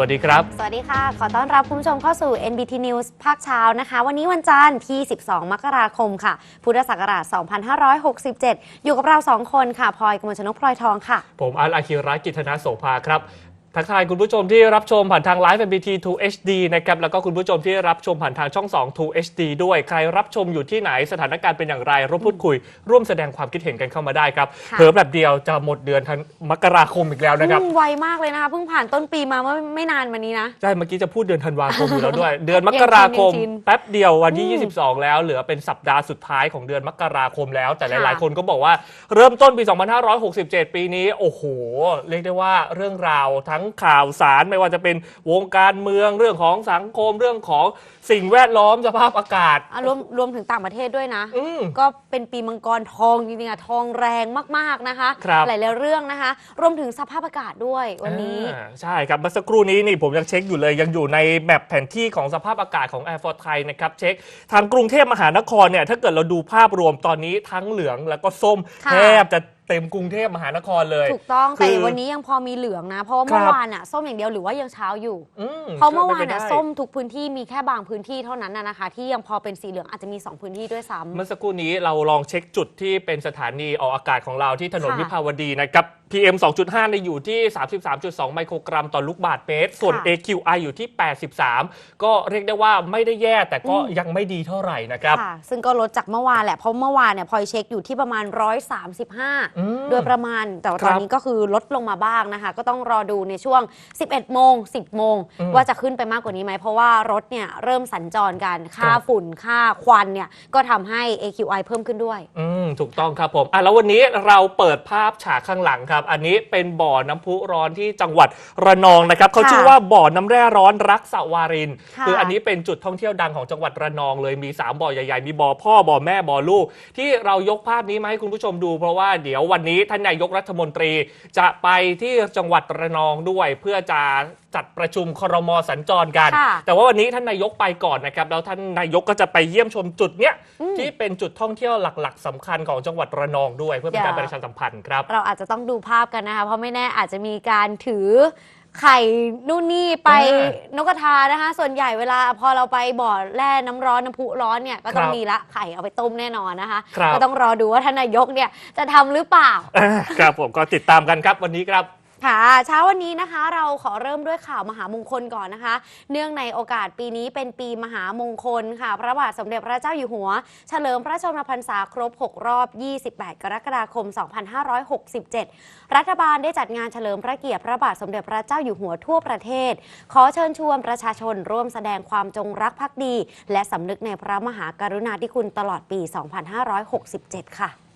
วัสดีครับ สวัสดีค่ะ ขอต้อนรับคุณผู้ชมเข้าสู่ NBT News ภาคเช้านะคะ วันนี้วันจันทร์ที่ 12 มกราคมค่ะ พุทธศักราช 2567 อยู่กับเรา 2 คนค่ะพลอยกมลชนกพลอยทองค่ะ ผมอาร์ตอาคิระกิตนาโสภาครับ ทักทายคุณผู้ชมที่รับชมผ่านทางไลฟ์ MBT 2 HD นะครับแล้วก็คุณผู้ชมที่รับชมผ่านทางช่อง2 2 HD ด้วย ใครรับชมอยู่ที่ไหนสถานการณ์เป็นอย่างไรร่วมพูดคุย ร่วมแสดงความคิดเห็นกันเข้ามาได้ครับค่ะเพิ่มแบบเดียวจะหมดเดือนธันมกราคมอีกแล้วนะครับพุ่งไวมากเลยนะคะเพิ่งผ่านต้นปีมาเมื่อไม่นานมานี้นะ ใช่ เมื่อกี้จะพูดเดือนธันวาคมอยู่แล้วด้วย เดือนมกราคม ยังชินยังชินแป๊บเดียววันที่อืม22 แล้ว เหลือเป็นสัปดาห์สุดท้ายของเดือนมกราคมแล้ว แต่หค่ะลายๆคนก็บอกว่าเริ่มต้นปี 2567 ปีนี้ โอ้โห เรียกได้ว่าเรื่องราวทั้งข่าวสารไม่ว่าจะเป็นวงการเมืองเรื่องของสังคมเรื่องของสิ่งแวดล้อมสภาพอากาศ อะรวมรวมถึงต่างประเทศด้วยนะ อืม ก็เป็นปีมังกรทองจริงๆอะทองแรงมากๆนะคะ ครับ หลายๆเรื่องนะคะ รวมถึงสภาพอากาศด้วยวันนี้ อ่าใช่ครับเมื่อสักครู่นี้นี่ผมยังเช็คอยู่เลยยังอยู่ในแมปแผนที่ของสภาพอากาศของ Air Force ไทยนะครับเช็คทางกรุงเทพมหานครเนี่ยถ้าเกิดเราดูภาพรวมตอนนี้ทั้งเหลืองแล้วก็ส้มค่ะ แทบจะ เต็มกรุงเทพมหานครเลย ถูกต้องคือแต่วันนี้ยังพอมีเหลืองนะ เพราะว่าครัเมื่บอวานอะส้มอย่างเดียวหรือว่ายังเช้าอยู่อืมเพราะเมื่อวานป็ไปน่ะได้ส้มทุกพื้นที่มีแค่บางพื้นที่เท่านั้นนะนะคะ ที่ยังพอเป็นสีเหลืองอาจจะมี 2 พื้นที่ด้วยซ้ำเมื่อสักครู่นี้เราลองเช็คจุดที่เป็นสถานีออกอากาศของเราที่ถนนค่ะวิภาวดีนะครับ PM 2.5ในยอยู่ที่ 33.2 ไมโครกรัมต่อลูกบาศก์เมตร ส่วน ค่ะ AQI อยู่ที่ 83 ก็เรียกได้ว่าไม่ได้แย่แต่ก็อืมยังไม่ดีเท่าไหร่นะครับ ค่ะ ซึ่งก็ลดจากเมื่อวานแหละ เพราะเมื่อวานเนี่ยพลอยเช็คอยู่ที่ประมาณ135อืมโดยประมาณ แต่ว่าคตรัอนบนี้ก็คือลดลงมาบ้างนะคะ ก็ต้องรอดูในช่วง 11 โมง 10 โมง อืมว่าจะขึ้นไปมากกว่านี้ไหม เพราะว่ารถเนี่ยเริ่มสัญจรกัน ค่าครับ ฝุ่น ค่าควันเนี่ย ก็ทำให้ AQI เพิ่มขึ้นด้วย อืม ถูกต้องครับผม อะ แล้ววันนี้เราเปิดภาพฉากข้างหลังครับอันนี้เป็นบ่อน้ำพุร้อนที่จังหวัดระนองนะครับเขาค่ะชื่อว่าบ่อน้ำแร่ร้อนรักสวารินค่ะคืออันนี้เป็นจุดท่องเที่ยวดังของจังหวัดระนองเลยมี3บ่อใหญ่ๆ มีบ่อพ่อบ่อแม่บ่อลูก ที่เรายกภาพนี้มาให้คุณผู้ชมดู เพราะว่าเดี๋ยววันนี้ท่านนายกรัฐมนตรีจะไปที่จังหวัดระนองด้วยเพื่อจะจัดประชุมครมสัญจรกัน ค่ะแต่ว่าวันนี้ท่านนายกไปก่อนนะครับ แล้วท่านนายกก็จะไปเยี่ยมชมจุดเนี้ยอืม ที่เป็นจุดท่องเที่ยวหลัก ๆสำคัญของจังหวัดระนองด้วย เพื่อเป็นการประชาสัมพันธ์ครับ เราอาจจะต้องดูภาพกันนะคะ เพราะไม่แน่อาจจะมีการถือไข่นู่นนี่ไปอ่านกกระทานะคะ ส่วนใหญ่เวลาพอเราไปบ่อแร่น้ำร้อนน้ำพุร้อนเนี่ยก็ต้องครับมีละไข่เอาไปต้มแน่นอนนะคะ ครับ ก็ต้องรอดูว่าท่านนายกเนี่ยจะทำหรือเปล่า อ่าครับผมก็ติดตามกันครับวันนี้ครับ ค่ะเช้าวันนี้นะคะเราขอเริ่มด้วยข่าวมหามงคลก่อนนะคะ เนื่องในโอกาสปีนี้เป็นปีมหามงคลค่ะ พระบาทสมเด็จพระเจ้าอยู่หัว เฉลิมพระชนมพรรษาครบ 6 รอบ 28 กรกฎาคม 2567 รัฐบาลได้จัดงานเฉลิมพระเกียรติพระบาทสมเด็จพระเจ้าอยู่หัวทั่วประเทศ ขอเชิญชวนประชาชนร่วมแสดงความจงรักภักดี และสำนึกในพระมหากรุณาธิคุณตลอดปี 2567 ค่ะ